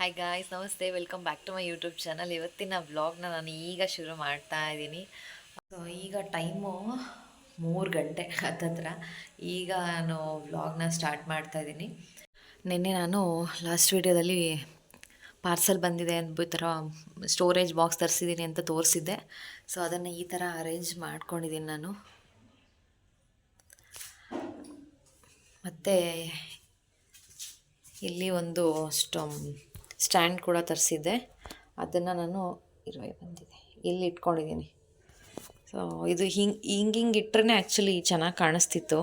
Hi guys ನಮಸ್ತೆ. Welcome back to my YouTube channel ಇವತ್ತಿನ ವ್ಲಾಗ್ನ ನಾನು ಈಗ ಶುರು ಮಾಡ್ತಾ ಇದ್ದೀನಿ. ಸೊ ಈಗ ಟೈಮು ಮೂರು ಗಂಟೆ ಹತ್ತತ್ರ. ಈಗ ನಾನು ವ್ಲಾಗ್ನ ಸ್ಟಾರ್ಟ್ ಮಾಡ್ತಾ ಇದ್ದೀನಿ. ನಿನ್ನೆ ನಾನು ಲಾಸ್ಟ್ ವೀಡಿಯೋದಲ್ಲಿ ಪಾರ್ಸಲ್ ಬಂದಿದೆ ಅಂತ ಈ ಥರ ಸ್ಟೋರೇಜ್ ಬಾಕ್ಸ್ ತರಿಸಿದ್ದೀನಿ ಅಂತ ತೋರಿಸಿದ್ದೆ. ಸೊ ಅದನ್ನು ಈ ಥರ ಅರೇಂಜ್ ಮಾಡ್ಕೊಂಡಿದ್ದೀನಿ ನಾನು. ಮತ್ತು ಇಲ್ಲಿ ಒಂದು ಸ್ಟಮ್ ಸ್ಟ್ಯಾಂಡ್ ಕೂಡ ತರಿಸಿದ್ದೆ. ಅದನ್ನು ನಾನು ಇರುವೆ ಬಂದಿದೆ. ಇಲ್ಲಿ ಇಟ್ಕೊಂಡಿದ್ದೀನಿ. ಸೊ ಇದು ಹಿಂಗೆ ಹಿಂಗೆ ಹಿಂಗೆ ಇಟ್ಟರೆ ಆ್ಯಕ್ಚುಲಿ ಚೆನ್ನಾಗಿ ಕಾಣಿಸ್ತಿತ್ತು.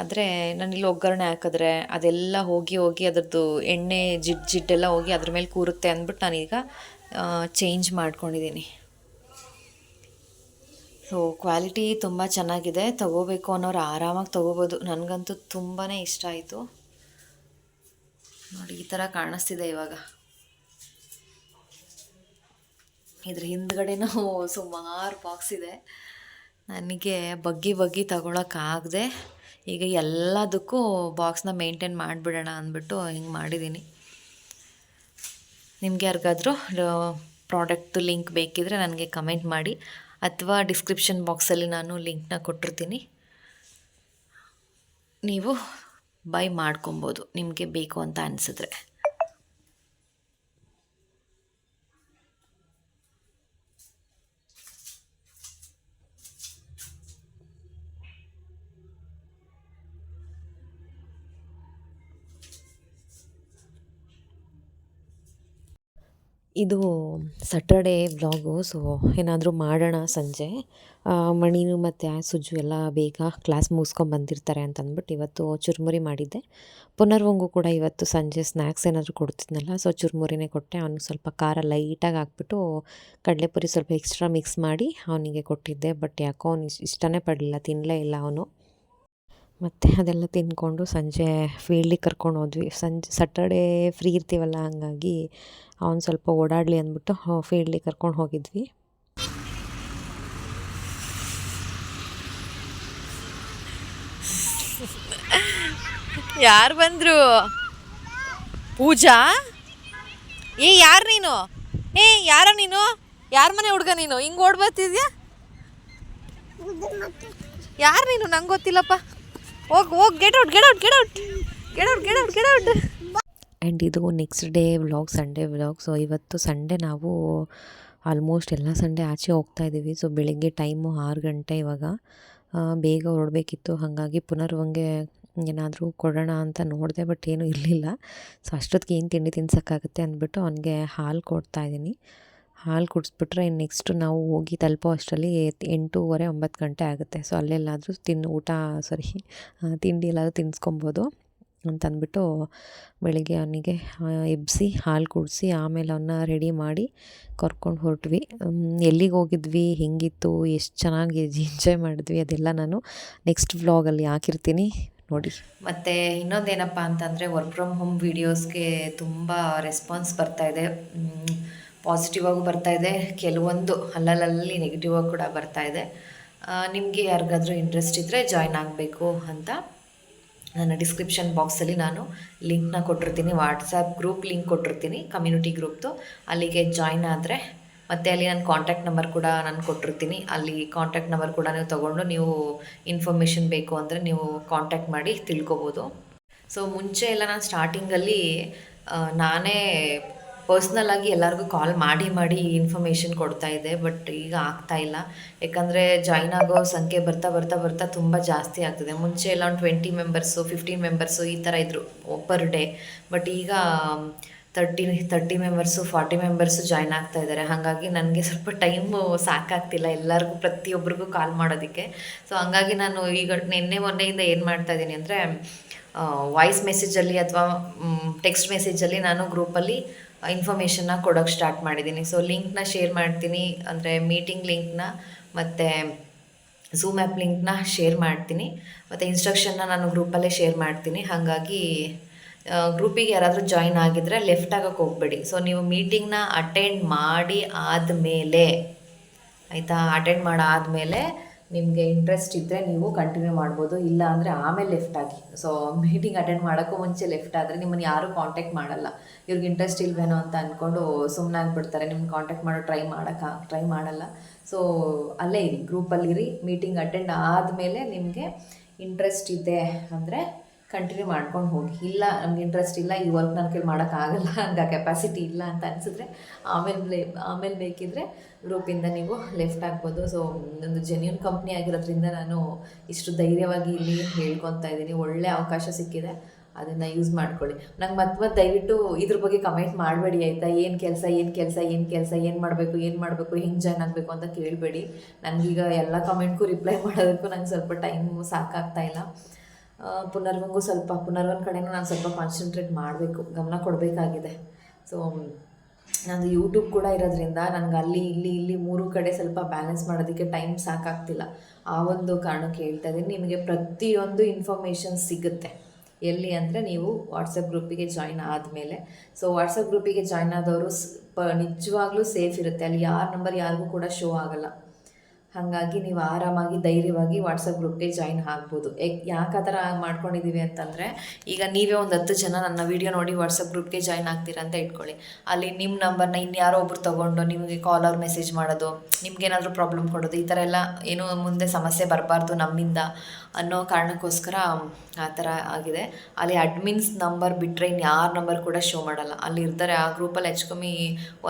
ಆದರೆ ಇಲ್ಲಿ ಒಗ್ಗರಣೆ ಹಾಕಿದ್ರೆ ಅದೆಲ್ಲ ಹೋಗಿ ಹೋಗಿ ಅದರದ್ದು ಎಣ್ಣೆ ಜಿಡ್ ಜಿಡ್ಡೆಲ್ಲ ಹೋಗಿ ಅದ್ರ ಮೇಲೆ ಕೂರುತ್ತೆ ಅಂದ್ಬಿಟ್ಟು ನಾನೀಗ ಚೇಂಜ್ ಮಾಡ್ಕೊಂಡಿದ್ದೀನಿ. ಸೊ ಕ್ವಾಲಿಟಿ ತುಂಬ ಚೆನ್ನಾಗಿದೆ. ತಗೋಬೇಕು ಅನ್ನೋರು ಆರಾಮಾಗಿ ತೊಗೋಬೋದು. ನನಗಂತೂ ತುಂಬಾ ಇಷ್ಟ ಆಯಿತು. ನೋಡಿ, ಈ ಥರ ಕಾಣಿಸ್ತಿದೆ ಇವಾಗ. ಇದ್ರ ಹಿಂದ್ಗಡೆನೂ ಸುಮಾರು ಬಾಕ್ಸ್ ಇದೆ. ನನಗೆ ಬಗ್ಗಿ ಬಗ್ಗಿ ತಗೊಳಕ್ಕಾಗದೆ ಈಗ ಎಲ್ಲದಕ್ಕೂ ಬಾಕ್ಸ್ನ ಮೇಂಟೈನ್ ಮಾಡಿಬಿಡೋಣ ಅಂದ್ಬಿಟ್ಟು ಹಿಂಗೆ ಮಾಡಿದ್ದೀನಿ ನಿಮಗೆ ಯಾರಿಗಾದರೂ ಪ್ರಾಡಕ್ಟ್ ಲಿಂಕ್ ಬೇಕಿದ್ರೆ ನನಗೆ ಕಮೆಂಟ್ ಮಾಡಿ. ಅಥವಾ ಡಿಸ್ಕ್ರಿಪ್ಷನ್ ಬಾಕ್ಸಲ್ಲಿ ನಾನು ಲಿಂಕ್ನ ಕೊಟ್ಟಿರ್ತೀನಿ. ನೀವು ಬೈ ಮಾಡ್ಕೊಬೋದು ನಿಮಗೆ ಬೇಕು ಅಂತ ಅನಿಸಿದ್ರೆ. ಇದು ಸಟರ್ಡೇ ವ್ಲಾಗು ಸೊ ಏನಾದರೂ ಮಾಡೋಣ ಸಂಜೆ. ಮಣಿನು ಮತ್ತು ಸುಜ್ಜು ಎಲ್ಲ ಬೇಗ ಕ್ಲಾಸ್ ಮುಗಿಸ್ಕೊಂಡು ಬಂದಿರ್ತಾರೆ ಅಂತ ಅಂದ್ಬಿಟ್ಟು ಇವತ್ತು ಚುರುಮುರಿ ಮಾಡಿದ್ದೆ. ಪುನರ್ವಂಗು ಕೂಡ ಇವತ್ತು ಸಂಜೆ ಸ್ನ್ಯಾಕ್ಸ್ ಏನಾದರೂ ಕೊಡ್ತಿದ್ನಲ್ಲ ಸೊ ಚುರುಮುರಿನೇ ಕೊಟ್ಟೆ. ಅವನು ಸ್ವಲ್ಪ ಖಾರ ಲೈಟಾಗಿ ಹಾಕ್ಬಿಟ್ಟು ಕಡಲೆಪುರಿ ಸ್ವಲ್ಪ ಎಕ್ಸ್ಟ್ರಾ ಮಿಕ್ಸ್ ಮಾಡಿ ಅವನಿಗೆ ಕೊಟ್ಟಿದ್ದೆ ಬಟ್ ಯಾಕೋ ಅವ್ನು ಇಷ್ಟ ಇಷ್ಟನೇ ಪಡಲಿಲ್ಲ ತಿನ್ನಲೇ ಇಲ್ಲ ಅವನು. ಮತ್ತು ಅದೆಲ್ಲ ತಿಂದ್ಕೊಂಡು ಸಂಜೆ ಫೀಲ್ಡಿಗೆ ಕರ್ಕೊಂಡು ಹೋದ್ವಿ. ಸಂಜೆ ಸಟರ್ಡೇ ಫ್ರೀ ಇರ್ತೀವಲ್ಲ, ಹಾಗಾಗಿ ಅವ್ನು ಸ್ವಲ್ಪ ಓಡಾಡಲಿ ಅಂದ್ಬಿಟ್ಟು ಫೀಲ್ಡಿಗೆ ಕರ್ಕೊಂಡು ಹೋಗಿದ್ವಿ. ಯಾರು ಬಂದರು? ಪೂಜಾ? ಏ, ಯಾರು ನೀನು? ಏ, ಯಾರ ನೀನು? ಯಾರ ಮನೆ ಹುಡುಗ ನೀನು? ಹಿಂಗೆ ಓಡ್ಬರ್ತಿದ್ಯಾ ಯಾರು ನೀನು? ನಂಗೆ ಗೊತ್ತಿಲ್ಲಪ್ಪ. ಆ್ಯಂಡ್ ಇದು next day vlog Sunday vlog so ಇವತ್ತು ಸಂಡೇ ನಾವು ಆಲ್ಮೋಸ್ಟ್ ಎಲ್ಲ ಸಂಡೇ ಆಚೆ ಹೋಗ್ತಾ ಇದ್ದೀವಿ. ಸೊ ಬೆಳಿಗ್ಗೆ ಟೈಮು ಆರು ಗಂಟೆ ಇವಾಗ. ಬೇಗ ಹೊರಡಬೇಕಿತ್ತು. ಹಾಗಾಗಿ ಪುನರ್ವಂಗೆ ಏನಾದರೂ ಕೊಡೋಣ ಅಂತ ನೋಡಿದೆ ಬಟ್ ಏನೂ ಇರಲಿಲ್ಲ. ಸೊ ಅಷ್ಟೊತ್ತಿಗೆ ಏನು ತಿಂಡಿ ತಿನ್ಸೋಕ್ಕಾಗುತ್ತೆ ಅಂದ್ಬಿಟ್ಟು ಅವನಿಗೆ ಹಾಲು ಕೊಡ್ತಾ ಇದ್ದೀನಿ. ಹಾಲು ಕುಡಿಸ್ಬಿಟ್ರೆ ಇನ್ನು ನೆಕ್ಸ್ಟ್ ನಾವು ಹೋಗಿ ತಲುಪೋ ಅಷ್ಟರಲ್ಲಿ ಎಂಟೂವರೆ ಒಂಬತ್ತು ಗಂಟೆ ಆಗುತ್ತೆ. ಸೊ, ಅಲ್ಲೆಲ್ಲಾದರೂ ತಿನ್ನು, ಊಟ, ಸಾರಿ ತಿಂಡಿ ಎಲ್ಲಾದರೂ ತಿನ್ನಿಸ್ಕೊಬೋದು ಅಂತಂದ್ಬಿಟ್ಟು ಬೆಳಿಗ್ಗೆ ಅವನಿಗೆ ಎಬ್ಬಿಸಿ ಹಾಲು ಕುಡಿಸಿ, ಆಮೇಲೆ ಅವನ್ನ ರೆಡಿ ಮಾಡಿ ಕರ್ಕೊಂಡು ಹೊರಟ್ವಿ. ಎಲ್ಲಿಗೆ ಹೋಗಿದ್ವಿ, ಹೆಂಗಿತ್ತು, ಎಷ್ಟು ಚೆನ್ನಾಗಿ ಎಂಜಾಯ್ ಮಾಡಿದ್ವಿ, ಅದೆಲ್ಲ ನಾನು ನೆಕ್ಸ್ಟ್ ವ್ಲಾಗಲ್ಲಿ ಹಾಕಿರ್ತೀನಿ. ನೋಡಿ. ಮತ್ತು ಇನ್ನೊಂದೇನಪ್ಪ ಅಂತಂದರೆ, ವರ್ಕ್ ಫ್ರಮ್ ಹೋಮ್ ವೀಡಿಯೋಸ್ಗೆ ತುಂಬ ರೆಸ್ಪಾನ್ಸ್ ಬರ್ತಾ ಇದೆ. ಪಾಸಿಟಿವ್ ಆಗೂ ಬರ್ತಾ ಇದೆ. ಕೆಲವೊಂದು ಅಲ್ಲಲ್ಲಲ್ಲಿ ನೆಗೆಟಿವ್ ಆಗಿ ಕೂಡ ಬರ್ತಾ ಇದೆ. ನಿಮಗೆ ಯಾರಿಗಾದರೂ ಇಂಟ್ರೆಸ್ಟ್ ಇದ್ದರೆ ಜಾಯ್ನ್ ಆಗಬೇಕು ಅಂತ ನನ್ನ ಡಿಸ್ಕ್ರಿಪ್ಷನ್ ಬಾಕ್ಸಲ್ಲಿ ನಾನು ಲಿಂಕ್ನ ಕೊಟ್ಟಿರ್ತೀನಿ. ವಾಟ್ಸಪ್ ಗ್ರೂಪ್ ಲಿಂಕ್ ಕೊಟ್ಟಿರ್ತೀನಿ ಕಮ್ಯುನಿಟಿ ಗ್ರೂಪ್ದು ಅಲ್ಲಿಗೆ ಜಾಯ್ನ್ ಆದರೆ ಮತ್ತು ಅಲ್ಲಿ ನನ್ನ ಕಾಂಟ್ಯಾಕ್ಟ್ ನಂಬರ್ ಕೂಡ ನಾನು ಕೊಟ್ಟಿರ್ತೀನಿ. ಅಲ್ಲಿ ಕಾಂಟ್ಯಾಕ್ಟ್ ನಂಬರ್ ಕೂಡ ನೀವು ತೊಗೊಂಡು ನೀವು ಇನ್ಫಾರ್ಮೇಷನ್ ಬೇಕು ಅಂದರೆ ನೀವು ಕಾಂಟ್ಯಾಕ್ಟ್ ಮಾಡಿ ತಿಳ್ಕೊಬೋದು. ಸೊ ಮುಂಚೆ ಎಲ್ಲ ನಾನು ಸ್ಟಾರ್ಟಿಂಗಲ್ಲಿ ನಾನೇ ಪರ್ಸ್ನಲ್ ಆಗಿ ಎಲ್ಲರಿಗೂ ಕಾಲ್ ಮಾಡಿ ಮಾಡಿ ಇನ್ಫಾರ್ಮೇಶನ್ ಕೊಡ್ತಾ ಇದೆ ಬಟ್ ಈಗ ಆಗ್ತಾ ಇಲ್ಲ. ಯಾಕಂದರೆ ಜಾಯ್ನ್ ಆಗೋ ಸಂಖ್ಯೆ ಬರ್ತಾ ಬರ್ತಾ ಬರ್ತಾ ತುಂಬ ಜಾಸ್ತಿ ಆಗ್ತಿದೆ. ಮುಂಚೆ ಎಲ್ಲ ಒಂದು ಟ್ವೆಂಟಿ ಮೆಂಬರ್ಸು ಫಿಫ್ಟೀನ್ ಮೆಂಬರ್ಸು ಈ ಥರ ಇದ್ದರು ಪರ್ ಡೇ ಬಟ್ ಈಗ thirty thirty members forty members join ಆಗ್ತಾ ಇದ್ದಾರೆ ಹಾಗಾಗಿ ನನಗೆ ಸ್ವಲ್ಪ ಟೈಮು ಸಾಕಾಗ್ತಿಲ್ಲ ಎಲ್ಲರಿಗೂ ಪ್ರತಿಯೊಬ್ಬರಿಗೂ ಕಾಲ್ ಮಾಡೋದಕ್ಕೆ. ಸೊ ಹಂಗಾಗಿ ನಾನು ಈಗ ನಿನ್ನೆ ಮೊನ್ನೆಯಿಂದ ಏನು ಮಾಡ್ತಾ ಇದ್ದೀನಿ ಅಂದರೆ ವಾಯ್ಸ್ ಮೆಸೇಜಲ್ಲಿ ಅಥವಾ ಟೆಕ್ಸ್ಟ್ ಮೆಸೇಜಲ್ಲಿ ನಾನು ಗ್ರೂಪಲ್ಲಿ ಇನ್ಫಾರ್ಮೇಷನ್ನ ಕೊಡೋಕ್ಕೆ ಸ್ಟಾರ್ಟ್ ಮಾಡಿದ್ದೀನಿ ಸೊ ಲಿಂಕ್ನ ಶೇರ್ ಮಾಡ್ತೀನಿ. ಅಂದರೆ ಮೀಟಿಂಗ್ ಲಿಂಕ್ನ ಮತ್ತು ಝೂಮ್ ಆ್ಯಪ್ ಲಿಂಕ್ನ ಶೇರ್ ಮಾಡ್ತೀನಿ. ಮತ್ತು ಇನ್ಸ್ಟ್ರಕ್ಷನ್ನ ನಾನು ಗ್ರೂಪಲ್ಲೇ ಶೇರ್ ಮಾಡ್ತೀನಿ. ಹಾಗಾಗಿ ಗ್ರೂಪಿಗೆ ಯಾರಾದರೂ ಜಾಯಿನ್ ಆಗಿದ್ದರೆ ಲೆಫ್ಟ್ ಆಗೋಕ್ಕೆ ಹೋಗಬೇಡಿ. ಸೊ ನೀವು ಮೀಟಿಂಗ್ನ ಅಟೆಂಡ್ ಮಾಡಿ ಆದಮೇಲೆ, ಆಯಿತಾ? ಅಟೆಂಡ್ ಮಾಡಾದಮೇಲೆ ನಿಮಗೆ ಇಂಟ್ರೆಸ್ಟ್ ಇದ್ದರೆ ನೀವು ಕಂಟಿನ್ಯೂ ಮಾಡ್ಬೋದು, ಇಲ್ಲ ಅಂದರೆ ಆಮೇಲೆ ಲೆಫ್ಟ್ ಆಗಿ. ಸೊ ಮೀಟಿಂಗ್ ಅಟೆಂಡ್ ಮಾಡೋಕ್ಕೂ ಮುಂಚೆ ಲೆಫ್ಟ್ ಆದರೆ ನಿಮ್ಮನ್ನು ಯಾರೂ ಕಾಂಟ್ಯಾಕ್ಟ್ ಮಾಡಲ್ಲ. ಇವ್ರಿಗೆ ಇಂಟ್ರೆಸ್ಟ್ ಇಲ್ವೇನೋ ಅಂತ ಅಂದ್ಕೊಂಡು ಸುಮ್ಮನೆ ಆಗ್ಬಿಡ್ತಾರೆ. ನಿಮ್ಗೆ ಕಾಂಟ್ಯಾಕ್ಟ್ ಮಾಡೋ ಟ್ರೈ ಮಾಡೋಕ್ಕೆ ಟ್ರೈ ಮಾಡಲ್ಲ. ಸೊ ಅಲ್ಲೇ ಇರಿ ಗ್ರೂಪಲ್ಲಿರಿ ಮೀಟಿಂಗ್ ಅಟೆಂಡ್ ಆದಮೇಲೆ ನಿಮಗೆ ಇಂಟ್ರೆಸ್ಟ್ ಇದೆ ಅಂದರೆ ಕಂಟಿನ್ಯೂ ಮಾಡ್ಕೊಂಡು ಹೋಗಿ. ಇಲ್ಲ, ನಮ್ಗೆ ಇಂಟ್ರೆಸ್ಟ್ ಇಲ್ಲ, ಈ ವರ್ಕ್ ನನ್ನ ಕೈಲಿ ಮಾಡೋಕ್ಕಾಗಲ್ಲ ಅಂತ ಕೆಪಾಸಿಟಿ ಇಲ್ಲ ಅಂತ ಅನಿಸಿದ್ರೆ ಆಮೇಲೆ ಆಮೇಲೆ ಬೇಕಿದ್ರೆ ಗ್ರೂಪಿಂದ ನೀವು ಲೆಫ್ಟ್ ಆಗ್ಬೋದು. ಸೊ ಒಂದು ಜೆನ್ಯೂನ್ ಕಂಪ್ನಿ ಆಗಿರೋದ್ರಿಂದ ನಾನು ಇಷ್ಟು ಧೈರ್ಯವಾಗಿ ಇಲ್ಲಿ ಹೇಳ್ಕೊತಾ ಇದ್ದೀನಿ. ಒಳ್ಳೆ ಅವಕಾಶ ಸಿಕ್ಕಿದೆ, ಅದನ್ನು ಯೂಸ್ ಮಾಡ್ಕೊಳ್ಳಿ. ನಂಗೆ ಮತ್ತೆ ಮತ್ತೆ ದಯವಿಟ್ಟು ಇದ್ರ ಬಗ್ಗೆ ಕಮೆಂಟ್ ಮಾಡಬೇಡಿ ಆಯಿತಾ? ಏನು ಕೆಲಸ ಏನು ಕೆಲಸ ಏನು ಕೆಲಸ, ಏನು ಮಾಡಬೇಕು ಏನು ಮಾಡಬೇಕು, ಹೆಂಗೆ ಜಾಯ್ನ್ ಆಗಬೇಕು ಅಂತ ಕೇಳಬೇಡಿ. ನನಗೀಗ ಎಲ್ಲ ಕಮೆಂಟ್ಗೂ ರಿಪ್ಲೈ ಮಾಡೋದಕ್ಕೂ ನಂಗೆ ಸ್ವಲ್ಪ ಟೈಮ್ ಸಾಕಾಗ್ತಾ ಇಲ್ಲ. ಪುನರ್ವಂಗೂ ಸ್ವಲ್ಪ, ಪುನರ್ವನ್ ಕಡೆನೂ ನಾನು ಸ್ವಲ್ಪ ಕಾನ್ಸಂಟ್ರೇಟ್ ಮಾಡಬೇಕು, ಗಮನ ಕೊಡಬೇಕಾಗಿದೆ. ಸೊ ನಂದು ಯೂಟ್ಯೂಬ್ ಕೂಡ ಇರೋದ್ರಿಂದ ನನಗೆ ಅಲ್ಲಿ, ಇಲ್ಲಿ ಇಲ್ಲಿ ಮೂರು ಕಡೆ ಸ್ವಲ್ಪ ಬ್ಯಾಲೆನ್ಸ್ ಮಾಡೋದಕ್ಕೆ ಟೈಮ್ ಸಾಕಾಗ್ತಿಲ್ಲ. ಆ ಒಂದು ಕಾರಣಕ್ಕೆ ಹೇಳ್ತಾ ಇದ್ದೀನಿ, ನಿಮಗೆ ಪ್ರತಿಯೊಂದು ಇನ್ಫಾರ್ಮೇಷನ್ ಸಿಗುತ್ತೆ. ಎಲ್ಲಿ ಅಂದರೆ ನೀವು ವಾಟ್ಸಪ್ ಗ್ರೂಪಿಗೆ ಜಾಯ್ನ್ ಆದಮೇಲೆ. ಸೊ ವಾಟ್ಸಪ್ ಗ್ರೂಪಿಗೆ ಜಾಯ್ನ್ ಆದವರು ಪ, ನಿಜವಾಗ್ಲೂ ಸೇಫ್ ಇರುತ್ತೆ. ಅಲ್ಲಿ ಯಾರ ನಂಬರ್ ಯಾರಿಗೂ ಕೂಡ ಶೋ ಆಗಲ್ಲ. ಹಾಗಾಗಿ ನೀವು ಆರಾಮಾಗಿ, ಧೈರ್ಯವಾಗಿ ವಾಟ್ಸಪ್ ಗ್ರೂಪ್ಗೆ ಜಾಯಿನ್ ಆಗ್ಬೋದು. ಯಾಕೆ ಆ ಥರ ಮಾಡ್ಕೊಂಡಿದ್ದೀವಿ ಅಂತಂದರೆ, ಈಗ ನೀವೇ ಒಂದು ಹತ್ತು ಜನ ನನ್ನ ವೀಡಿಯೋ ನೋಡಿ ವಾಟ್ಸಪ್ ಗ್ರೂಪ್ಗೆ ಜಾಯ್ನ್ ಆಗ್ತೀರಾ ಅಂತ ಇಟ್ಕೊಳ್ಳಿ. ಅಲ್ಲಿ ನಿಮ್ಮ ನಂಬರ್ನ ಇನ್ಯಾರೋ ಒಬ್ರು ತೊಗೊಂಡು ನಿಮಗೆ ಕಾಲ್ ಅವ್ರು ಮೆಸೇಜ್ ಮಾಡೋದು ನಿಮ್ಗೇನಾದರೂ ಪ್ರಾಬ್ಲಮ್ ಕೊಡೋದು, ಈ ಥರ ಎಲ್ಲ ಏನೋ ಮುಂದೆ ಸಮಸ್ಯೆ ಬರಬಾರ್ದು ನಮ್ಮಿಂದ ಅನ್ನೋ ಕಾರಣಕ್ಕೋಸ್ಕರ ಆ ಥರ ಆಗಿದೆ. ಅಲ್ಲಿ ಅಡ್ಮಿನ್ಸ್ ನಂಬರ್ ಬಿಟ್ಟರೆ ಇನ್ಯಾರ ಯಾರ ನಂಬರ್ ಕೂಡ ಶೋ ಮಾಡಲ್ಲ. ಅಲ್ಲಿ ಇರ್ತಾರೆ, ಆ ಗ್ರೂಪಲ್ಲಿ ಹೆಚ್ಚು ಕಮ್ಮಿ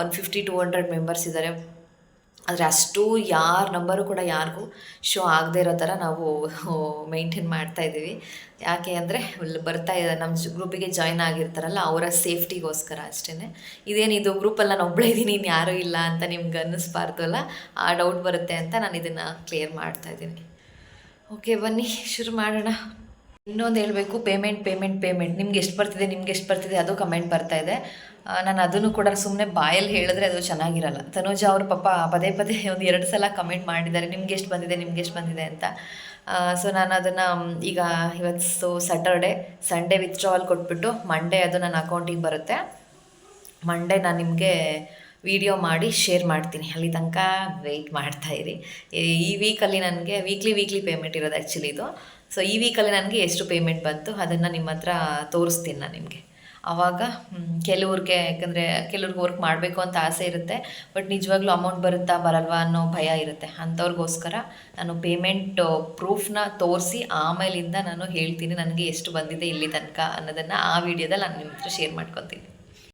one fifty to hundred members ಇದ್ದಾರೆ. ಆದರೆ ಅಷ್ಟು ಯಾರ ನಂಬರು ಕೂಡ ಯಾರಿಗೂ ಶೋ ಆಗದೆ ಇರೋ ಥರ ನಾವು ಮೇಂಟೈನ್ ಮಾಡ್ತಾ ಇದ್ದೀವಿ. ಯಾಕೆ ಅಂದರೆ ಬರ್ತಾ ಇದ್ದಾರೆ ನಮ್ಮ ಗ್ರೂಪಿಗೆ ಜಾಯ್ನ್ ಆಗಿರ್ತಾರಲ್ಲ, ಅವರ ಸೇಫ್ಟಿಗೋಸ್ಕರ ಅಷ್ಟೇ ಇದು ಗ್ರೂಪಲ್ಲ ನಾನು ಒಬ್ಬಳೇ ಇದ್ದೀನಿ ಇನ್ನು ಯಾರೂ ಇಲ್ಲ ಅಂತ ನಿಮ್ಗೆ ಅನ್ನಿಸ್ಬಾರ್ದು ಅಲ್ಲ? ಆ ಡೌಟ್ ಬರುತ್ತೆ ಅಂತ ನಾನು ಇದನ್ನು ಕ್ಲಿಯರ್ ಮಾಡ್ತಾ ಇದ್ದೀನಿ. ಓಕೆ ಬನ್ನಿ, ಶುರು ಮಾಡೋಣ. ಇನ್ನೊಂದು ಹೇಳಬೇಕು ಪೇಮೆಂಟ್ ಪೇಮೆಂಟ್ ಪೇಮೆಂಟ್ ನಿಮ್ಗೆ ಎಷ್ಟು ಬರ್ತಿದೆ, ನಿಮ್ಗೆ ಎಷ್ಟು ಬರ್ತಿದೆ ಅದು ಕಮೆಂಟ್ ಬರ್ತಾ ಇದೆ. ನಾನು ಅದನ್ನು ಕೂಡ ಸುಮ್ಮನೆ ಬಾಯಲ್ಲಿ ಹೇಳಿದ್ರೆ ಅದು ಚೆನ್ನಾಗಿರಲ್ಲ. ತನುಜ ಅವ್ರ ಪಾಪ ಪದೇ ಪದೇ ಒಂದು ಎರಡು ಸಲ ಕಮೆಂಟ್ ಮಾಡಿದ್ದಾರೆ, ನಿಮ್ಗೆ ಎಷ್ಟು ಬಂದಿದೆ, ನಿಮ್ಗೆ ಎಷ್ಟು ಬಂದಿದೆ ಅಂತ. ಸೊ ನಾನು ಅದನ್ನು ಈಗ ಇವತ್ತು ಸ್ಯಾಟರ್ಡೆ ಸಂಡೇ ವಿತ್ಡ್ರಾವಲ್ ಕೊಟ್ಬಿಟ್ಟು ಮಂಡೇ ಅದು ನನ್ನ ಅಕೌಂಟಿಗೆ ಬರುತ್ತೆ. ಮಂಡೇ ನಾನು ನಿಮಗೆ ವಿಡಿಯೋ ಮಾಡಿ ಶೇರ್ ಮಾಡ್ತೀನಿ. ಅಲ್ಲಿ ತನಕ ವೆಯ್ಟ್ ಮಾಡ್ತಾಯಿರಿ ಈ ವೀಕಲ್ಲಿ ನನಗೆ ವೀಕ್ಲಿ ವೀಕ್ಲಿ ಪೇಮೆಂಟ್ ಇರೋದು ಆ್ಯಕ್ಚುಲಿ ಇದು. ಸೊ ಈ ವೀಕಲ್ಲಿ ನನಗೆ ಎಷ್ಟು ಪೇಮೆಂಟ್ ಬಂತು ಅದನ್ನು ನಿಮ್ಮ ಹತ್ರ ತೋರಿಸ್ತೀನಿ ನಾನು ನಿಮಗೆ. ಆವಾಗ ಕೆಲವ್ರಿಗೆ, ಯಾಕಂದರೆ ಕೆಲವ್ರಿಗೆ ವರ್ಕ್ ಮಾಡಬೇಕು ಅಂತ ಆಸೆ ಇರುತ್ತೆ ಬಟ್ ನಿಜವಾಗ್ಲೂ ಅಮೌಂಟ್ ಬರುತ್ತಾ ಬರಲ್ವಾ ಅನ್ನೋ ಭಯ ಇರುತ್ತೆ. ಅಂಥವ್ರಿಗೋಸ್ಕರ ನಾನು ಪೇಮೆಂಟ್ ಪ್ರೂಫ್ನ ತೋರಿಸಿ ಆಮೇಲಿಂದ ನಾನು ಹೇಳ್ತೀನಿ ನನಗೆ ಎಷ್ಟು ಬಂದಿದೆ ಇಲ್ಲಿ ತನಕ ಅನ್ನೋದನ್ನು ಆ ವಿಡಿಯೋದಲ್ಲಿ ನಾನು ನಿಮ್ಮ ಹತ್ರ ಶೇರ್ ಮಾಡ್ಕೊತೀನಿ.